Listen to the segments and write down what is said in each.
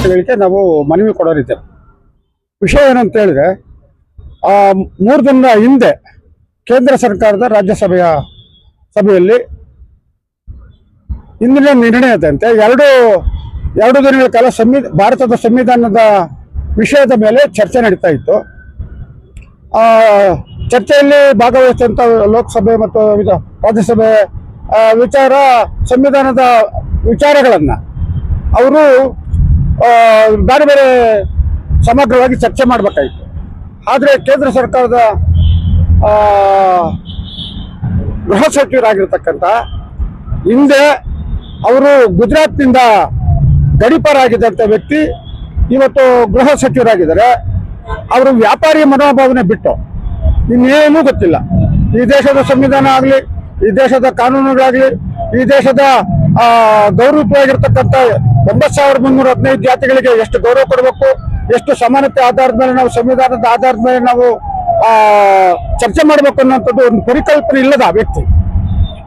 ವ್ಯಕ್ತಿಗಳಿಗೆ ನಾವು ಮನವಿ ಕೊಡೋರಿದ್ದೇವೆ. ವಿಷಯ ಏನಂತ ಹೇಳಿದ್ರೆ ಆ ಮೂರು ದಿನದ ಹಿಂದೆ ಕೇಂದ್ರ ಸರ್ಕಾರದ ರಾಜ್ಯಸಭೆಯ ಸಭೆಯಲ್ಲಿ ಇಂದಿನ ನಿರ್ಣಯದಂತೆ ಎರಡು ಎರಡು ದಿನಗಳ ಕಾಲ ಸಂವಿ ಭಾರತದ ಸಂವಿಧಾನದ ವಿಷಯದ ಮೇಲೆ ಚರ್ಚೆ ನಡೀತಾ ಇತ್ತು. ಆ, ಚರ್ಚೆಯಲ್ಲಿ ಭಾಗವಹಿಸಿದಂಥ ಲೋಕಸಭೆ ಮತ್ತು ರಾಜ್ಯಸಭೆ ವಿಚಾರ ಸಂವಿಧಾನದ ವಿಚಾರಗಳನ್ನು ಅವರು ಬೇರೆ ಬೇರೆ ಸಮಗ್ರವಾಗಿ ಚರ್ಚೆ ಮಾಡಬೇಕಾಯಿತು. ಆದರೆ ಕೇಂದ್ರ ಸರ್ಕಾರದ ಗೃಹ ಸಚಿವರಾಗಿರ್ತಕ್ಕಂಥ ಹಿಂದೆ ಅವರು ಗುಜರಾತ್ನಿಂದ ಗಡಿಪಾರಾಗಿದ್ದಂಥ ವ್ಯಕ್ತಿ, ಇವತ್ತು ಗೃಹ ಸಚಿವರಾಗಿದ್ದಾರೆ. ಅವರು ವ್ಯಾಪಾರಿ ಮನೋಭಾವನೆ ಬಿಟ್ಟು ಇನ್ನೇನೂ ಗೊತ್ತಿಲ್ಲ. ಈ ದೇಶದ ಸಂವಿಧಾನ ಆಗಲಿ, ಈ ದೇಶದ ಕಾನೂನುಗಳಾಗಲಿ, ಈ ದೇಶದ ಗೌರವವಾಗಿರ್ತಕ್ಕಂಥ ಒಂಬತ್ತು ಸಾವಿರದ ಮುನ್ನೂರ ಹದಿನೈದು ಜಾತಿಗಳಿಗೆ ಎಷ್ಟು ಗೌರವ ಕೊಡಬೇಕು, ಎಷ್ಟು ಸಮಾನತೆ ಆಧಾರದ ಮೇಲೆ ನಾವು ಸಂವಿಧಾನದ ಆಧಾರದ ಮೇಲೆ ನಾವು ಚರ್ಚೆ ಮಾಡಬೇಕು ಅನ್ನೋಂಥದ್ದು ಒಂದು ಪರಿಕಲ್ಪನೆ ಇಲ್ಲದ ವ್ಯಕ್ತಿ.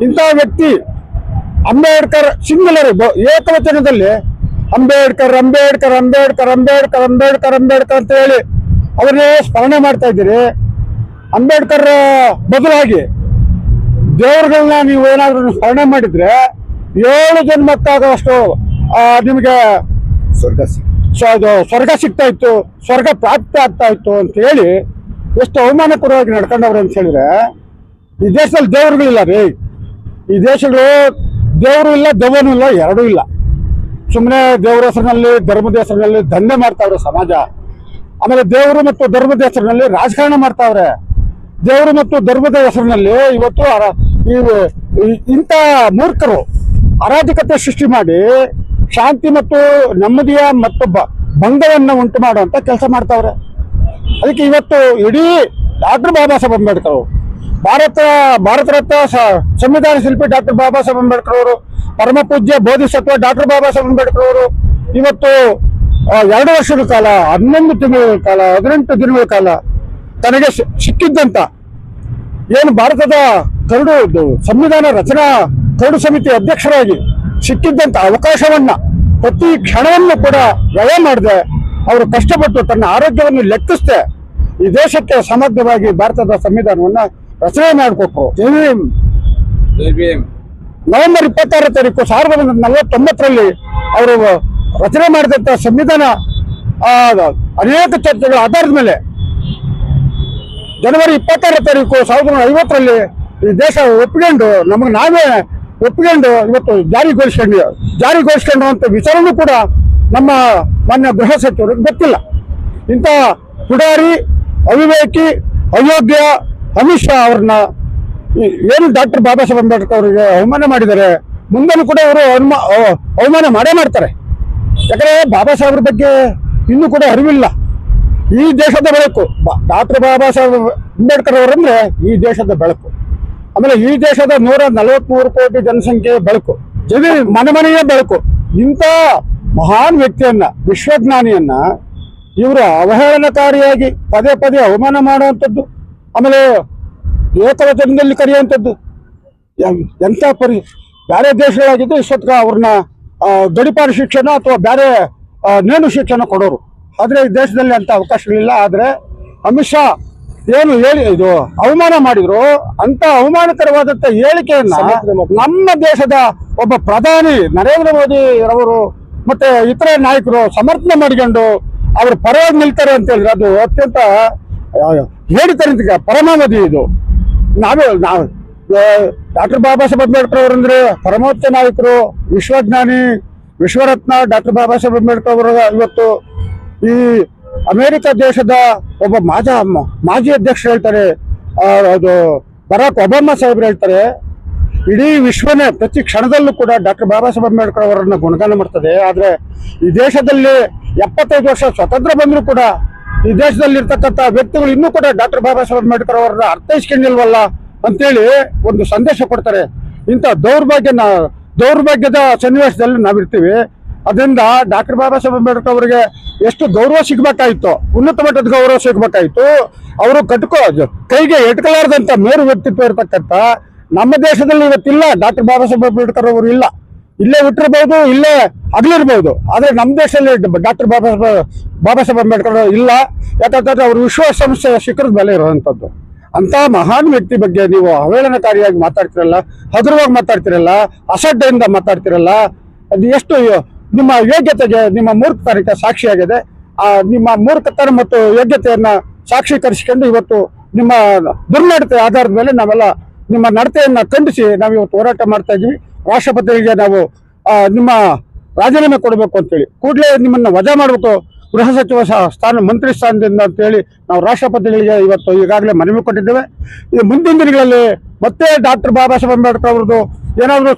ಇಂತಹ ವ್ಯಕ್ತಿ ಅಂಬೇಡ್ಕರ್ ಸಿಂಗುಲರ್ ಏಕವಚನದಲ್ಲಿ ಅಂಬೇಡ್ಕರ್ ಅಂಬೇಡ್ಕರ್ ಅಂಬೇಡ್ಕರ್ ಅಂಬೇಡ್ಕರ್ ಅಂಬೇಡ್ಕರ್ ಅಂಬೇಡ್ಕರ್ ಅಂತ ಹೇಳಿ ಅವರನ್ನೇ ಸ್ಮರಣೆ ಮಾಡ್ತಾ ಇದ್ದೀರಿ. ಅಂಬೇಡ್ಕರ್ ಬದಲಾಗಿ ದೇವರುಗಳನ್ನ ನೀವು ಏನಾದರೂ ಸ್ಮರಣೆ ಮಾಡಿದ್ರೆ ಏಳು ಜನ್ಮಕ್ಕಾಗುವಷ್ಟು ನಿಮಗೆ ಸ್ವರ್ಗ ಸ್ವರ್ಗ ಸಿಗ್ತಾ ಇತ್ತು ಸ್ವರ್ಗ ಪ್ರಾಪ್ತಿ ಆಗ್ತಾ ಇತ್ತು ಅಂತ ಹೇಳಿ ಎಷ್ಟು ಅವಮಾನಕರವಾಗಿ ನಡ್ಕೊಂಡವ್ರು ಅಂತ ಹೇಳಿದ್ರೆ ಈ ದೇಶದಲ್ಲಿ ದೇವರುಗಳಿಲ್ಲ ರೀ. ಈ ದೇಶಗಳು ದೇವರು ಇಲ್ಲ ದೆವ್ವನೂ ಇಲ್ಲ ಎರಡೂ ಇಲ್ಲ. ಸುಮ್ಮನೆ ದೇವರ ಹೆಸರಿನಲ್ಲಿ ಧರ್ಮದ ಹೆಸರಿನಲ್ಲಿ ದಂಧೆ ಮಾಡ್ತಾವ್ರೆ ಸಮಾಜ. ಆಮೇಲೆ ದೇವರು ಮತ್ತು ಧರ್ಮದ ಹೆಸರಿನಲ್ಲಿ ರಾಜಕಾರಣ ಮಾಡ್ತಾವ್ರೆ. ದೇವರು ಮತ್ತು ಧರ್ಮದ ಹೆಸರಿನಲ್ಲಿ ಇವತ್ತು ಇಂಥ ಮೂರ್ಖರು ಅರಾಜಕತೆ ಸೃಷ್ಟಿ ಮಾಡಿ ಶಾಂತಿ ಮತ್ತು ನೆಮ್ಮದಿಯ ಮತ್ತೊಬ್ಬ ಭಂಗವನ್ನ ಉಂಟು ಮಾಡುವಂತ ಕೆಲಸ ಮಾಡ್ತಾವ್ರೆ. ಅದಕ್ಕೆ ಇವತ್ತು ಇಡೀ ಡಾಕ್ಟರ್ ಬಾಬಾ ಸಾಹೇಬ್ ಅಂಬೇಡ್ಕರ್ ಅವರು, ಭಾರತ ಭಾರತ ರತ್ನ ಸಂವಿಧಾನ ಶಿಲ್ಪಿ ಡಾಕ್ಟರ್ ಬಾಬಾ ಸಾಹೇಬ್ ಅಂಬೇಡ್ಕರ್ ಅವರು, ಪರಮ ಪೂಜ್ಯ ಬೋಧಿಸತ್ವ ಡಾಕ್ಟರ್ ಬಾಬಾ ಸಾಹೇಬ್ ಅಂಬೇಡ್ಕರ್ ಅವರು, ಇವತ್ತು ಎರಡು ವರ್ಷದ ಕಾಲ, ಹನ್ನೊಂದು ತಿಂಗಳ ಕಾಲ, ಹದಿನೆಂಟು ದಿನಗಳ ಕಾಲ ತನಗೆ ಸಿಕ್ಕಿದ್ದಂತ ಏನು ಭಾರತದ ಕರಡು, ಸಂವಿಧಾನ ರಚನಾ ಕರಡು ಸಮಿತಿ ಅಧ್ಯಕ್ಷರಾಗಿ ಸಿಕ್ಕಿದ್ದಂತ ಅವಕಾಶವನ್ನ ಪ್ರತಿ ಕ್ಷಣವನ್ನು ಕೂಡ ವ್ಯಯ ಮಾಡದೆ ಅವರು ಕಷ್ಟಪಟ್ಟು ತನ್ನ ಆರೋಗ್ಯವನ್ನು ಲೆಕ್ಕಿಸದೆ ಈ ದೇಶಕ್ಕೆ ಸಮಗ್ರವಾಗಿ ಭಾರತದ ಸಂವಿಧಾನವನ್ನ ರಚನೆ ಮಾಡಬೇಕು ನವೆಂಬರ್ ಇಪ್ಪತ್ತಾರು ತಾರೀಕು ಸಾವಿರದ ಒಂಬೈನೂರ ನಲವತ್ತೊಂಬತ್ತರಲ್ಲಿ ಅವರು ರಚನೆ ಮಾಡಿದಂತ ಸಂವಿಧಾನ ಅನೇಕ ಚರ್ಚೆಗಳ ಆಧಾರದ ಮೇಲೆ ಜನವರಿ ಇಪ್ಪತ್ತಾರು ತಾರೀಕು ಸಾವಿರದ ಒಂಬೈನೂರ ಐವತ್ತರಲ್ಲಿ ಈ ದೇಶ ಒಪ್ಪಿಕೊಂಡು ನಮಗೆ ನಾವೇ ಒಪ್ಪಿಕೊಂಡು ಇವತ್ತು ಜಾರಿಗೊಳಿಸ್ಕೊಂಡು ಜಾರಿಗೊಳಿಸ್ಕೊಂಡು ಅಂತ ವಿಚಾರನೂ ಕೂಡ ನಮ್ಮ ಮಾನ್ಯ ಗೃಹ ಸಚಿವರಿಗೆ ಗೊತ್ತಿಲ್ಲ. ಇಂಥ ಪುಡಾರಿ, ಅವಿವೇಕಿ ಅಯೋಗ್ಯ ಅಮಿತ್ ಶಾ ಅವ್ರನ್ನ ಏನು ಡಾಕ್ಟರ್ ಬಾಬಾ ಸಾಹೇಬ್ ಅಂಬೇಡ್ಕರ್ ಅವರಿಗೆ ಅವಮಾನ ಮಾಡಿದ್ದಾರೆ ಮುಂದೆನೂ ಕೂಡ ಅವರು ಅವಮ- ಅವಮಾನ ಮಾಡೇ ಮಾಡ್ತಾರೆ. ಯಾಕಂದ್ರೆ ಬಾಬಾ ಸಾಹೇಬ್ರ ಬಗ್ಗೆ ಇನ್ನೂ ಕೂಡ ಅರಿವಿಲ್ಲ. ಈ ದೇಶದ ಬೆಳಕು ಡಾಕ್ಟರ್ ಬಾಬಾ ಸಾಹೇಬ್ ಅಂಬೇಡ್ಕರ್ ಅವರಂದ್ರೆ ಈ ದೇಶದ ಬೆಳಕು. ಆಮೇಲೆ ಈ ದೇಶದ ನೂರ ನಲವತ್ಮೂರು ಕೋಟಿ ಜನಸಂಖ್ಯೆ ಬೆಳಕು ಜನ ಮನೆ ಮನೆಯ ಬೆಳಕು, ಇಂಥ ಮಹಾನ್ ವ್ಯಕ್ತಿಯನ್ನ, ವಿಶ್ವಜ್ಞಾನಿಯನ್ನ ಇವರ ಅವಹೇಳನಕಾರಿಯಾಗಿ ಪದೇ ಪದೇ ಅವಮಾನ ಮಾಡುವಂಥದ್ದು, ಆಮೇಲೆ ಏಕವಚನದಲ್ಲಿ ಕರೆಯುವಂಥದ್ದು ಎಂಥ ಪರಿ ಬೇರೆ ದೇಶಗಳಾಗಿದ್ದು ಇಷ್ಟ ಅವ್ರನ್ನ ಗಡಿಪಾರು ಶಿಕ್ಷಣ ಅಥವಾ ಬೇರೆ ನೇಣು ಶಿಕ್ಷಣ ಕೊಡೋರು. ಆದರೆ ಈ ದೇಶದಲ್ಲಿ ಅಂತ ಅವಕಾಶಗಳಿಲ್ಲ. ಆದರೆ ಅಮಿತ್ ಶಾ ಏನು ಹೇಳಿ ಇದು ಅವಮಾನ ಮಾಡಿದ್ರು ಅಂತ ಅವಮಾನಕರವಾದಂತ ಹೇಳಿಕೆಯನ್ನ ನಮ್ಮ ದೇಶದ ಒಬ್ಬ ಪ್ರಧಾನಿ ನರೇಂದ್ರ ಮೋದಿ ಅವರು ಮತ್ತೆ ಇತರ ನಾಯಕರು ಸಮರ್ಥನೆ ಮಾಡಿಕೊಂಡು ಅವರು ಪರವಾಗಿ ನಿಲ್ತಾರೆ ಅಂತ ಹೇಳಿದ್ರೆ ಅದು ಅತ್ಯಂತ ಹೇಳಿತನ ಪರಮಾವಧಿ ಇದು. ನಾವೇ ನಾವು ಡಾಕ್ಟರ್ ಬಾಬಾ ಸಾಹೇಬ್ ಅಂಬೇಡ್ಕರ್ ಅವರಂದ್ರೆ ಪರಮೋಚ್ಚ ನಾಯಕರು ವಿಶ್ವಜ್ಞಾನಿ ವಿಶ್ವರತ್ನ ಡಾಕ್ಟರ್ ಬಾಬಾ ಸಾಹೇಬ್ ಅಂಬೇಡ್ಕರ್ ಅವರ ಇವತ್ತು ಈ ಅಮೆರಿಕ ದೇಶದ ಒಬ್ಬ ಮಾಜ ಮಾಜಿ ಅಧ್ಯಕ್ಷರು ಹೇಳ್ತಾರೆ ಅದು ಬರಾಕ್ ಒಬಾಮಾ ಸಾಹೇಬ್ರು ಹೇಳ್ತಾರೆ, ಇಡೀ ವಿಶ್ವನೇ ಪ್ರತಿ ಕ್ಷಣದಲ್ಲೂ ಕೂಡ ಡಾಕ್ಟರ್ ಬಾಬಾ ಸಾಹೇಬ್ ಅಂಬೇಡ್ಕರ್ ಅವರನ್ನ ಗುಣಗಾನ ಮಾಡ್ತದೆ. ಆದರೆ ಈ ದೇಶದಲ್ಲಿ ಎಪ್ಪತ್ತೈದು ವರ್ಷ ಸ್ವತಂತ್ರ ಬಂದರೂ ಕೂಡ ಈ ದೇಶದಲ್ಲಿ ಇರ್ತಕ್ಕಂಥ ವ್ಯಕ್ತಿಗಳು ಇನ್ನೂ ಕೂಡ ಡಾಕ್ಟರ್ ಬಾಬಾ ಸಾಹೇಬ್ ಅಂಬೇಡ್ಕರ್ ಅವರನ್ನ ಅರ್ಥೈಸ್ಕೊಂಡಿಲ್ವಲ್ಲ ಅಂತೇಳಿ ಒಂದು ಸಂದೇಶ ಕೊಡ್ತಾರೆ. ಇಂಥ ದೌರ್ಭಾಗ್ಯನ, ದೌರ್ಭಾಗ್ಯದ ಸನ್ನಿವೇಶದಲ್ಲಿ ನಾವಿರ್ತೀವಿ. ಅದರಿಂದ ಡಾಕ್ಟರ್ ಬಾಬಾ ಸಾಹೇಬ್ ಅಂಬೇಡ್ಕರ್ ಅವರಿಗೆ ಎಷ್ಟು ಗೌರವ ಸಿಗ್ಬೇಕಾಯ್ತು, ಉನ್ನತ ಮಟ್ಟದ ಗೌರವ ಸಿಗ್ಬೇಕಾಯ್ತು, ಅವರು ಕಟ್ಕೋ, ಕೈಗೆ ಎಟ್ಕಲಾರದಂತ ಮೇರು ವ್ಯಕ್ತಿತ್ವ ಇರತಕ್ಕಂಥ ನಮ್ಮ ದೇಶದಲ್ಲಿ ಇವತ್ತಿಲ್ಲ, ಡಾಕ್ಟರ್ ಬಾಬಾ ಸಾಹೇಬ್ ಅಂಬೇಡ್ಕರ್ ಅವರು ಇಲ್ಲ. ಇಲ್ಲೇ ಹುಟ್ಟಿರ್ಬೋದು, ಇಲ್ಲೇ ಅಗಲಿರ್ಬೋದು ಆದ್ರೆ ನಮ್ಮ ದೇಶದಲ್ಲಿ ಡಾಕ್ಟರ್ ಬಾಬಾ ಬಾಬಾ ಸಾಹೇಬ್ ಅಂಬೇಡ್ಕರ್ ಇಲ್ಲ. ಯಾಕಂತಂದ್ರೆ ಅವರು ವಿಶ್ವಸಂಸ್ಥೆಯ ಶಿಖರದ ಬೆಲೆ ಇರುವಂತದ್ದು ಅಂತ ಮಹಾನ್ ವ್ಯಕ್ತಿ ಬಗ್ಗೆ ನೀವು ಅವೇಳನಕಾರಿಯಾಗಿ ಮಾತಾಡ್ತಿರಲ್ಲ, ಹಗುರವಾಗಿ ಮಾತಾಡ್ತಿರಲ್ಲ, ಅಸಡ್ಡೆಯಿಂದ ಮಾತಾಡ್ತಿರಲ್ಲ, ಅದು ಎಷ್ಟು ನಿಮ್ಮ ಯೋಗ್ಯತೆಗೆ ನಿಮ್ಮ ಮೂರ್ಖತನಕ್ಕೆ ಸಾಕ್ಷಿಯಾಗಿದೆ. ಆ, ನಿಮ್ಮ ಮೂರ್ಖತನ ಮತ್ತು ಯೋಗ್ಯತೆಯನ್ನ ಸಾಕ್ಷೀಕರಿಸಿಕೊಂಡು ಇವತ್ತು ನಿಮ್ಮ ದುರ್ನಡತೆ ಆಧಾರದ ಮೇಲೆ ನಾವೆಲ್ಲ ನಿಮ್ಮ ನಡತೆಯನ್ನ ಖಂಡಿಸಿ ನಾವು ಇವತ್ತು ಹೋರಾಟ ಮಾಡ್ತಾ ಇದ್ವಿ ರಾಷ್ಟ್ರಪತಿಗಳಿಗೆ ನಾವು ನಿಮ್ಮ ರಾಜೀನಾಮೆ ಕೊಡಬೇಕು ಅಂತೇಳಿ. ಕೂಡಲೇ ನಿಮ್ಮನ್ನ ವಜಾ ಮಾಡಬೇಕು ಗೃಹ ಸಚಿವ ಸ್ಥಾನ, ಮಂತ್ರಿ ಸ್ಥಾನದಿಂದ ಅಂತೇಳಿ ನಾವು ರಾಷ್ಟ್ರಪತಿಗಳಿಗೆ ಇವತ್ತು ಈಗಾಗಲೇ ಮನವಿ ಕೊಟ್ಟಿದ್ದೇವೆ. ಈ ಮುಂದಿನ ದಿನಗಳಲ್ಲಿ ಮತ್ತೆ ಡಾಕ್ಟರ್ ಬಾಬಾ ಸಾಹೇಬ್ ಅಂಬೇಡ್ಕರ್ ಅವ್ರದ್ದು ಏನಾದರೂ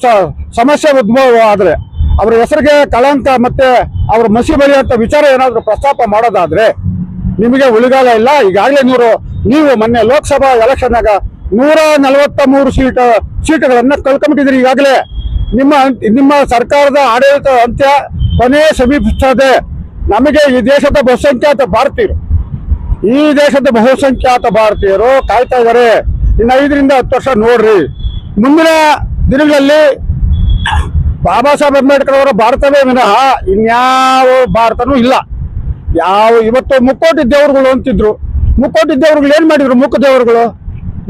ಸಮಸ್ಯೆ ಉದ್ಭವ ಆದರೆ ಅವರ ಹೆಸರಿಗೆ ಕಳಂಕ ಮತ್ತೆ ಅವ್ರ ಮಸಿ ಬರೆಯುವಂತ ವಿಚಾರ ಏನಾದರೂ ಪ್ರಸ್ತಾಪ ಮಾಡೋದಾದ್ರೆ ನಿಮಗೆ ಉಳಿಗಾಲ ಇಲ್ಲ. ಈಗಾಗಲೇ ನೀವು ನೀವು ಮೊನ್ನೆ ಲೋಕಸಭಾ ಎಲೆಕ್ಷನ್ನಾಗ ನೂರ ನಲವತ್ತ ಮೂರು ಸೀಟ್, ಸೀಟುಗಳನ್ನ ಕಳ್ಕೊಂಬಿಟ್ಟಿದ್ರಿ ಈಗಾಗಲೇ. ನಿಮ್ಮ ನಿಮ್ಮ ಸರ್ಕಾರದ ಆಡಳಿತ ಅಂತ್ಯ ಕೊನೆ ಸಮೀಪಿಸ್ತದೆ. ನಮಗೆ ಈ ದೇಶದ ಬಹುಸಂಖ್ಯಾತ ಭಾರತೀಯರು ಈ ದೇಶದ ಬಹುಸಂಖ್ಯಾತ ಭಾರತೀಯರು ಕಾಯ್ತಾ ಇದ್ದಾರೆ ಇನ್ನು ಐದರಿಂದ ಹತ್ತು ವರ್ಷ ನೋಡ್ರಿ. ಮುಂದಿನ ದಿನಗಳಲ್ಲಿ ಬಾಬಾ ಸಾಹೇಬ್ ಅಂಬೇಡ್ಕರ್ ಅವರ ಭಾರತವೇ ವಿನಃ ಇನ್ಯಾವ ಭಾರತನೂ ಇಲ್ಲ. ಯಾವ ಇವತ್ತು ಮುಕ್ಕೋಟಿ ದೇವರುಗಳು ಅಂತಿದ್ರು. ಮುಕ್ಕೋಟಿ ದೇವರುಗಳು ಏನ್ ಮಾಡಿದ್ರು? ಮುಖ ದೇವರುಗಳು.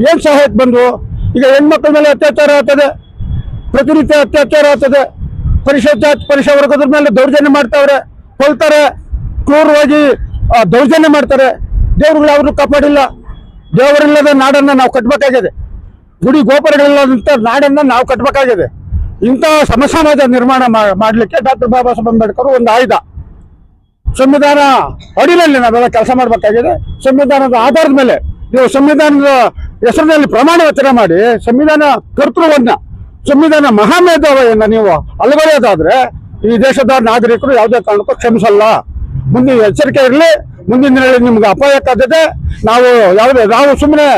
ಏನ್ ಸಹಾಯಕ್ಕೆ ಬಂದ್ರು ಈಗ ಹೆಣ್ಮಕ್ಳ ಮೇಲೆ ಅತ್ಯಾಚಾರ ಆಗ್ತದೆ. ಪ್ರತಿನಿತ್ಯ ಅತ್ಯಾಚಾರ ಆಗ್ತದೆ. ಪರಿಷತ್ ಪರಿಷ ವರ್ಗದ ಮೇಲೆ ದೌರ್ಜನ್ಯ ಮಾಡ್ತಾವ್ರೆ. ಕೊಲ್ತಾರೆ. ಕ್ರೂರವಾಗಿ ದೌರ್ಜನ್ಯ ಮಾಡ್ತಾರೆ. ದೇವರುಗಳು ಯಾವ್ದು ಕಾಪಾಡಿಲ್ಲ. ದೇವರಿಲ್ಲದ ನಾಡನ್ನ ನಾವು ಕಟ್ಟಬೇಕಾಗಿದೆ ಗುಡಿ ಗೋಪುರಗಳಿಲ್ಲದಂತ ನಾಡನ್ನ ನಾವು ಕಟ್ಟಬೇಕಾಗಿದೆ ಇಂಥ ಸಮಸಮಾಜ ನಿರ್ಮಾಣ ಮಾಡಲಿಕ್ಕೆ ಡಾಕ್ಟರ್ ಬಾಬಾ ಸಾಹೇಬ್ ಅಂಬೇಡ್ಕರ್ ಒಂದು ಆಯ್ದ ಸಂವಿಧಾನ ಅಡಿನಲ್ಲಿ ನಾವೆಲ್ಲ ಕೆಲಸ ಮಾಡಬೇಕಾಗಿದೆ. ಸಂವಿಧಾನದ ಆಧಾರದ ಮೇಲೆ ನೀವು ಸಂವಿಧಾನದ ಹೆಸರಿನಲ್ಲಿ ಪ್ರಮಾಣ ವಚನ ಮಾಡಿ, ಸಂವಿಧಾನ ಕರ್ತೃವನ್ನ, ಸಂವಿಧಾನ ಮಹಾಮೇಧಾವಿಯನ್ನ ನೀವು ಅಲಗಳೆಯೋದಾದ್ರೆ ಈ ದೇಶದ ನಾಗರಿಕರು ಯಾವುದೇ ಕಾರಣಕ್ಕೂ ಕ್ಷಮಿಸಲ್ಲ. ಮುಂದಿನ ಎಚ್ಚರಿಕೆ ಇರಲಿ. ಮುಂದಿನ ದಿನಗಳಲ್ಲಿ ನಿಮ್ಗೆ ಅಪಾಯಕ್ಕಾಗದೆ ನಾವು ಯಾವುದೇ ನಾವು ಸುಮ್ಮನೆ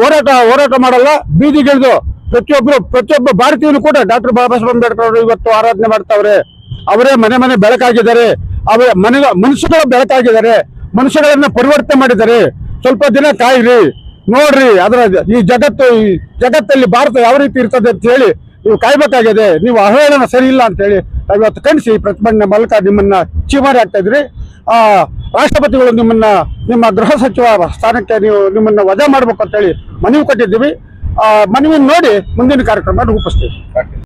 ಹೋರಾಟ ಹೋರಾಟ ಮಾಡಲ್ಲ. ಬೀದಿಗಿಳಿದು ಪ್ರತಿಯೊಬ್ಬರು ಪ್ರತಿಯೊಬ್ಬ ಭಾರತೀಯನು ಕೂಡ ಡಾಕ್ಟರ್ ಬಾಬಾ ಸಾಹೇಬ್ ಅಂಬೇಡ್ಕರ್ ಅವರು ಇವತ್ತು ಆರಾಧನೆ ಮಾಡ್ತಾವ್ರೆ. ಅವರೇ ಮನೆ ಮನೆ ಬೆಳಕಾಗಿದ್ದಾರೆ. ಅವರ ಮನೆ ಮನುಷ್ಯಗಳ ಬೆಳಕಾಗಿದ್ದಾರೆ. ಮನುಷ್ಯಗಳನ್ನ ಪರಿವರ್ತನೆ ಮಾಡಿದ್ದಾರೆ. ಸ್ವಲ್ಪ ದಿನ ಕಾಯಿರಿ, ನೋಡ್ರಿ ಅದರ ಈ ಜಗತ್ತು, ಈ ಜಗತ್ತಲ್ಲಿ ಭಾರತ ಯಾವ ರೀತಿ ಇರ್ತದೆ ಅಂತ ಹೇಳಿ ನೀವು ಕಾಯ್ಬೇಕಾಗಿದೆ. ನೀವು ಅವಹೇಳನ ಸರಿ ಇಲ್ಲ ಅಂತ ಹೇಳಿ ಇವತ್ತು ಕಣಿಸಿ ಪ್ರತಿಭಟನೆ ಮೂಲಕ ನಿಮ್ಮನ್ನ ಚೀಮಾರಿ ಆಗ್ತಾ ಇದ್ರಿ. ಆ, ರಾಷ್ಟ್ರಪತಿಗಳು ನಿಮ್ಮನ್ನ, ನಿಮ್ಮ ಗೃಹ ಸಚಿವ ಸ್ಥಾನಕ್ಕೆ ನೀವು ನಿಮ್ಮನ್ನ ವಜಾ ಮಾಡ್ಬೇಕು ಅಂತ ಹೇಳಿ ಮನವಿ ಕೊಟ್ಟಿದ್ದೀವಿ. ಆ ಮನವಿ ನೋಡಿ ಮುಂದಿನ ಕಾರ್ಯಕ್ರಮ ರೂಪಿಸ್ತೀವಿ.